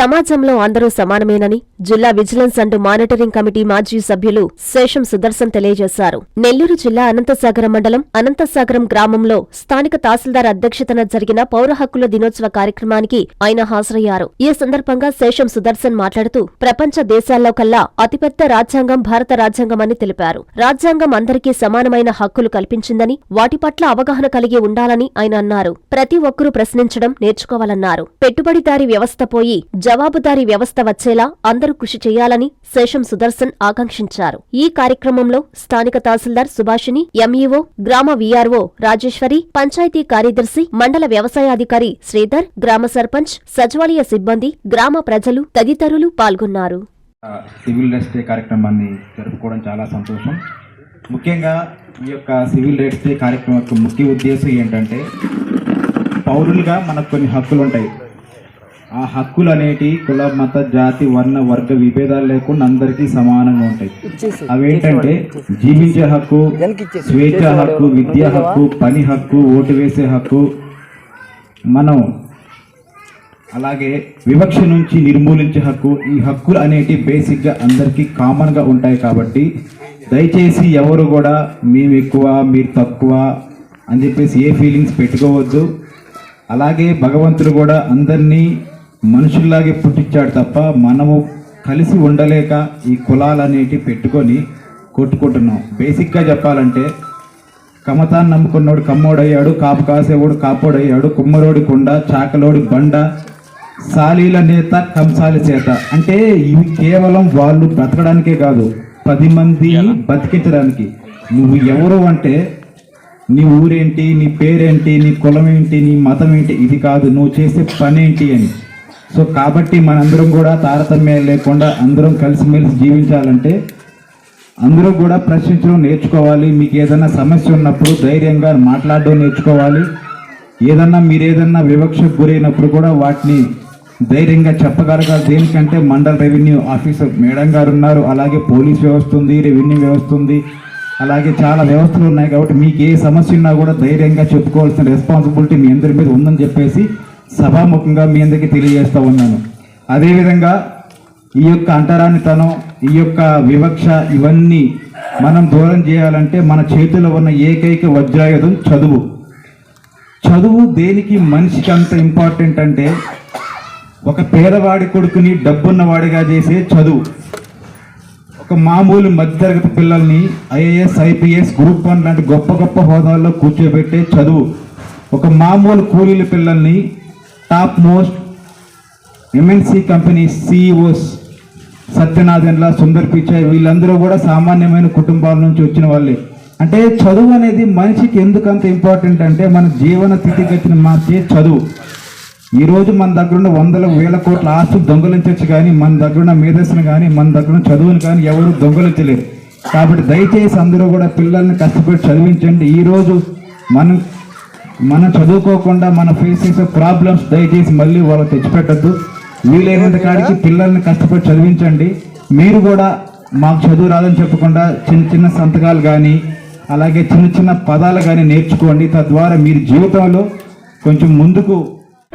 సమాజంలో అందరూ సమానమేనని జిల్లా విజిలెన్స్ అండ్ మానిటరింగ్ కమిటీ మాజీ సభ్యులు శేషం సుదర్శన్ తెలియజేశారు. నెల్లూరు జిల్లా అనంతసాగరం మండలం అనంతసాగరం గ్రామంలో స్థానిక తహసీల్దార్ అధ్యక్షతన జరిగిన పౌర హక్కుల దినోత్సవ కార్యక్రమానికి ఆయన హాజరయ్యారు. ఈ సందర్భంగా శేషం సుదర్శన్ మాట్లాడుతూ ప్రపంచ దేశాల్లో కల్లా అతిపెద్ద రాజ్యాంగం భారత రాజ్యాంగమని తెలిపారు. రాజ్యాంగం అందరికీ సమానమైన హక్కులు కల్పించిందని వాటి పట్ల అవగాహన కలిగి ఉండాలని ఆయన అన్నారు. ప్రతి ఒక్కరూ ప్రశ్నించడం నేర్చుకోవాలన్నారు. పెట్టుబడిదారీ వ్యవస్థ పోయి జవాబుదారీ వ్యవస్థ వచ్చేలా అందరూ కృషి చేయాలని శేషం సుదర్శన్ ఆకాంక్షించారు. ఈ కార్యక్రమంలో స్థానిక తహసీల్దార్ సుభాషిణి ఎంఈఓ గ్రామ వీఆర్ఓ రాజేశ్వరి పంచాయతీ కార్యదర్శి మండల వ్యవసాయాధికారి శ్రీధర్ గ్రామ సర్పంచ్ సచివాలయ సిబ్బంది గ్రామ ప్రజలు తదితరులు పాల్గొన్నారు. సివిల్ రైట్స్ డే కార్యక్రమాన్ని జరుపుకోవడం చాలా సంతోషం. ముఖ్యంగా ఈ యొక్క సివిల్ రైట్స్ డే కార్యక్రమం యొక్క ముఖ్య ఉద్దేశం ఏంటంటే పౌరులుగా మనకు కొన్ని హక్కులు ఉంటాయి ఆ హక్కులు అనేటి కుల మత జాతి వర్ణ వర్గ విభేదాలు లేకుండా అందరికీ సమానంగా ఉంటాయి. అవేంటంటే జీవించే హక్కు స్వేచ్ఛ హక్కు విద్యా హక్కు పని హక్కు ఓటు వేసే హక్కు మనం అలాగే వివక్ష నుంచి నిర్మూలించే హక్కు ఈ హక్కులు అనేటి బేసిక్గా అందరికీ కామన్గా ఉంటాయి కాబట్టి దయచేసి ఎవరు కూడా మేము ఎక్కువ మీరు తక్కువ అని చెప్పేసి ఏ ఫీలింగ్స్ పెట్టుకోవద్దు. అలాగే భగవంతుడు కూడా అందరినీ మనుషుల్లాగే పుట్టించాడు తప్ప మనము కలిసి ఉండలేక ఈ కులాలు అనేటివి పెట్టుకొని కొట్టుకుంటున్నాం. బేసిక్గా చెప్పాలంటే కమతాన్ని నమ్ముకున్నోడు కమ్మోడయ్యాడు కాపు కాసేవాడు కాపోడయ్యాడు కుమ్మరోడి కుండ చాకలోడి బండ సాలీల నేత కంసాలి చేత. అంటే ఇవి కేవలం వాళ్ళు బ్రతకడానికే కాదు పది మంది బతికించడానికి. నువ్వు ఎవరు అంటే నీ ఊరేంటి నీ పేరేంటి నీ కులం ఏంటి నీ మతం ఏంటి ఇది కాదు నువ్వు చేసే పని ఏంటి అని. సో కాబట్టి మనందరం కూడా తారతమ్యం లేకుండా అందరం కలిసిమెలిసి జీవించాలంటే అందరూ కూడా ప్రశ్నించడం నేర్చుకోవాలి. మీకు ఏదైనా సమస్య ఉన్నప్పుడు ధైర్యంగా మాట్లాడడం నేర్చుకోవాలి. ఏదన్నా మీరు ఏదన్నా వివక్షకు గురైనప్పుడు కూడా వాటిని ధైర్యంగా చెప్పగలగాలి. దేనికంటే మండల రెవెన్యూ ఆఫీసర్ మేడం గారు ఉన్నారు. అలాగే పోలీస్ వ్యవస్థ ఉంది రెవెన్యూ వ్యవస్థ ఉంది. అలాగే చాలా వ్యవస్థలు ఉన్నాయి కాబట్టి మీకు ఏ సమస్య ఉన్నా కూడా ధైర్యంగా చెప్పుకోవాల్సిన రెస్పాన్సిబిలిటీ మీ అందరి మీద ఉందని చెప్పేసి సభాముఖంగా మీ అందరికీ తెలియజేస్తూ ఉన్నాను. అదేవిధంగా ఈ యొక్క అంటరానితనం ఈ యొక్క వివక్ష ఇవన్నీ మనం దూరం చేయాలంటే మన చేతిలో ఉన్న ఏకైక వజ్రాయుధం చదువు. చదువు దేనికి మనిషికి అంత ఇంపార్టెంట్ అంటే ఒక పేదవాడి కొడుకుని డబ్బున్నవాడిగా చేసే చదువు. ఒక మామూలు మధ్యతరగతి పిల్లల్ని ఐఏఎస్ ఐపీఎస్ గ్రూప్ వన్ లాంటి గొప్ప గొప్ప హోదాల్లో కూర్చోబెట్టే చదువు. ఒక మామూలు కూలీల పిల్లల్ని top most MNC company CEOs సత్యనాథన్ల Sundar Pichai వీళ్ళందరూ కూడా సామాన్యమైన కుటుంబాల నుంచి వచ్చిన వాళ్ళే. అంటే చదువు అనేది మనిషికి ఎందుకంత ఇంపార్టెంట్ అంటే మన జీవన స్థితిగతిని మార్చే చదువు. ఈరోజు మన దగ్గర ఉన్న వందల వేల కోట్ల ఆస్తులు దొంగలించవచ్చు కానీ మన దగ్గర ఉన్న మేధస్సును కానీ మన దగ్గర ఉన్న చదువును కానీ ఎవరు దొంగలించలేరు. కాబట్టి దయచేసి అందరూ కూడా పిల్లల్ని కష్టపడి చదివించండి. ఈరోజు మనం మనం చదువుకోకుండా మన ఫేస్ చేసే ప్రాబ్లమ్స్ దయచేసి మళ్ళీ వాళ్ళు తెచ్చిపెట్టద్దు. వీలైనంత కాడికి పిల్లల్ని కష్టపడి చదివించండి. మీరు కూడా మాకు చదువు రాదని చెప్పకుండా చిన్న చిన్న సంతకాలు కానీ అలాగే చిన్న చిన్న పదాలు కానీ నేర్చుకోండి. తద్వారా మీరు జీవితంలో కొంచెం ముందుకు